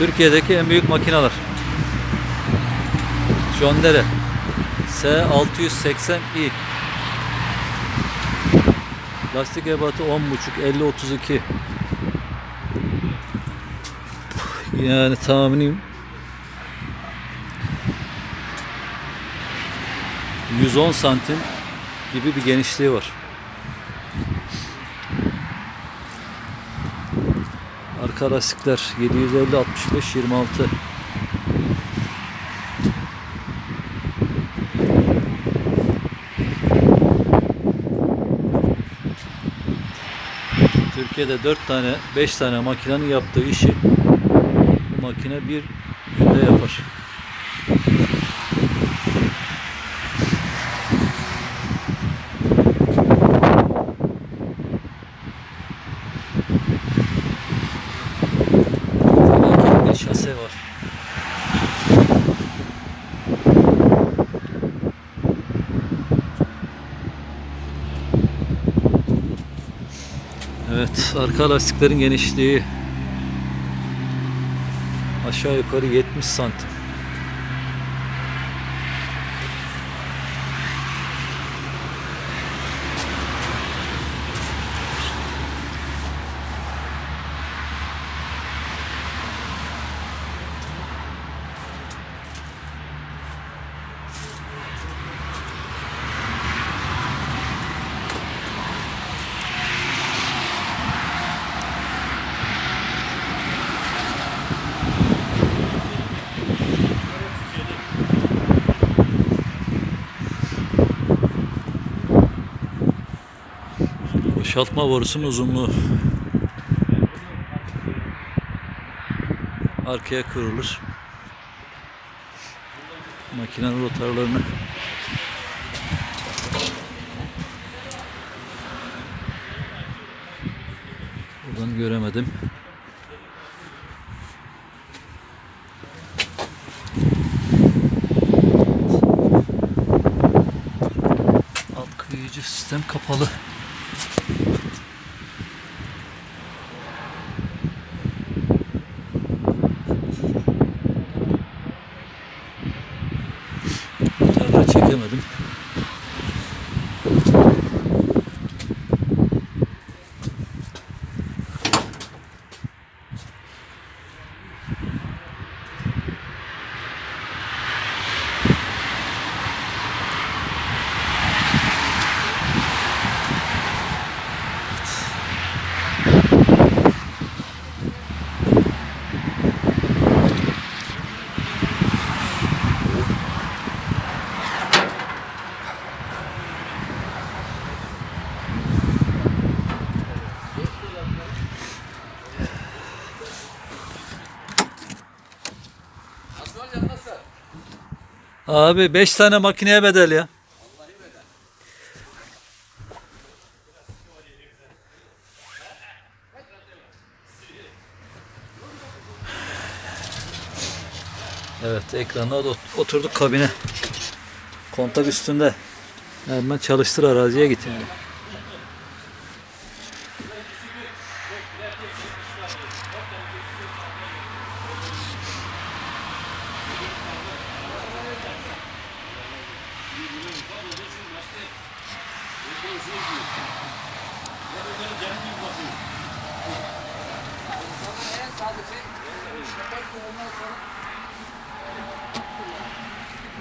Türkiye'deki en büyük makineler. John Deere S680i Lastik ebatı 10.5 50 32 Yani tahminim 110 santim gibi bir genişliği var. Arka lastikler 750 65 26 Türkiye'de 4 tane 5 tane makinenin yaptığı işi bu makine bir günde yapar. Makine şase var. Evet, arka lastiklerin genişliği aşağı yukarı 70 santim. Boşaltma borusunun uzunluğu. Arkaya kırılır. Makinenin rotarlarını buradan göremedim. Alt kıyıcı sistem kapalı. Abi 5 tane makineye bedel ya. Evet ekranına da oturduk kabine. Kontak üstünde. Hemen çalıştır araziye git yani.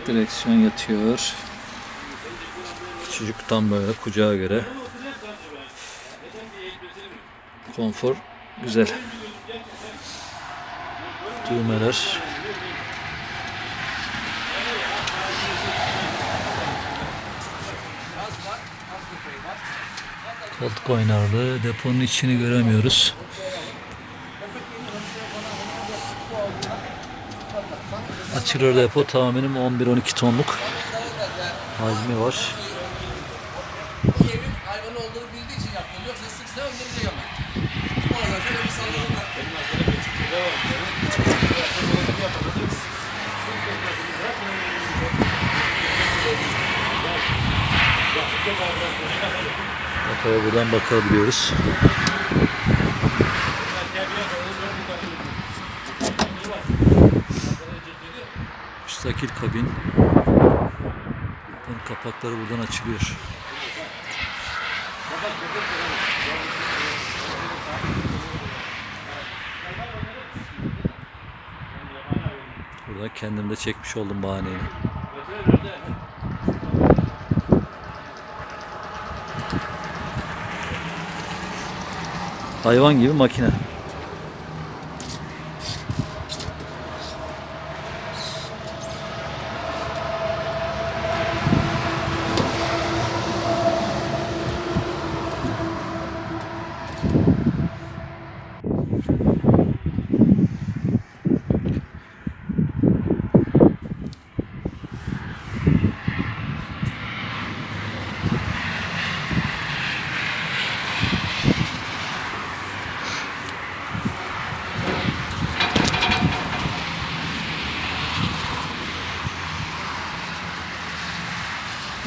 Direksiyon yatıyor. Küçücük tam böyle kucağa göre. Konfor güzel. Düğmeler. Koltuk oynarlığı. Deponun içini göremiyoruz. Açılır depo tahminim 11-12 tonluk hacmi var. Yoksa sıksa Tabii buradan bakabiliyoruz. Müstakil kabin. Bunun kapakları buradan açılıyor. Burada kendim de çekmiş oldum bahaneyi. Hayvan gibi makine.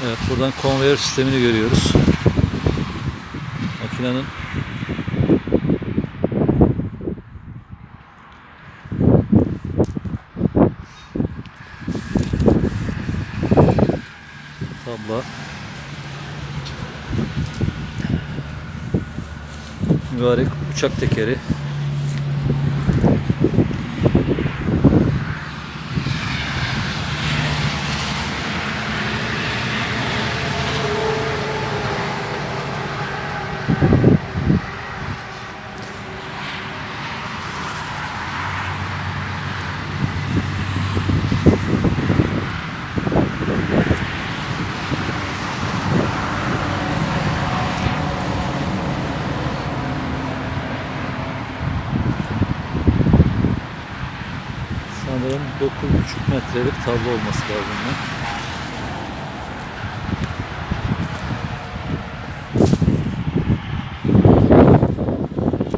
Evet buradan konveyör sistemini görüyoruz. Makinenin tabla. Mübarek uçak tekeri metrelik tablo olması lazım. bunun.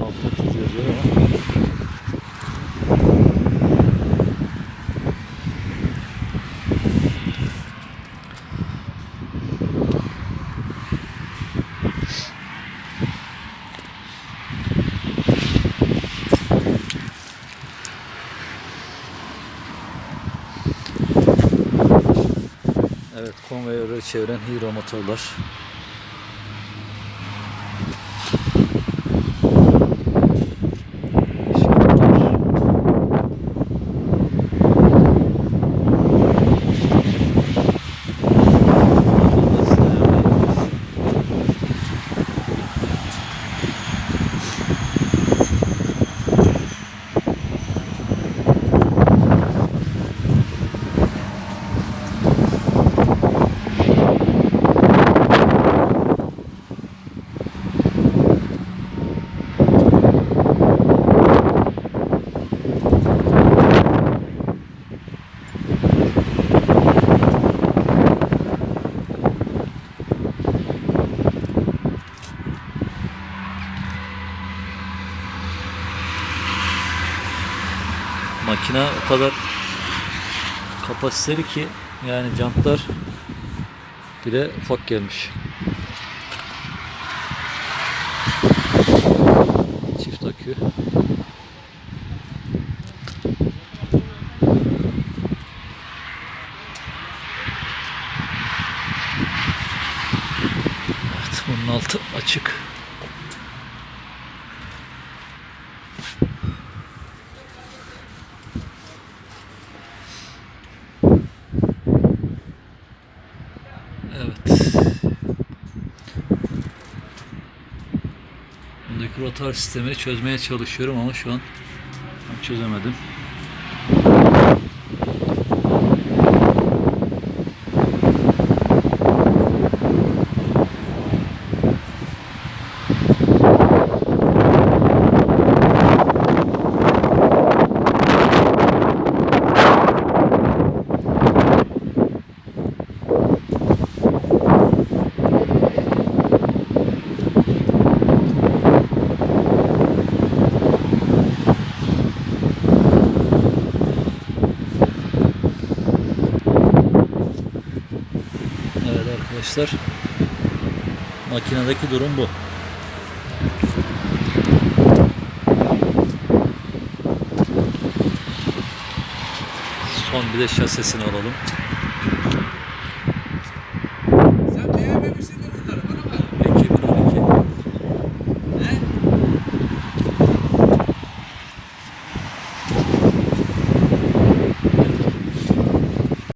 Altta tuz yazıyor ama Evet konveyörü çeviren hidro Makine o kadar kapasiteli ki yani jantlar bile ufak gelmiş. Çift akü. Evet bunun altı açık. Evet. Rotar sistemini çözmeye çalışıyorum ama şu an çözemedim. Evet arkadaşlar. Makinedeki durum bu. Son bir de şasesini alalım.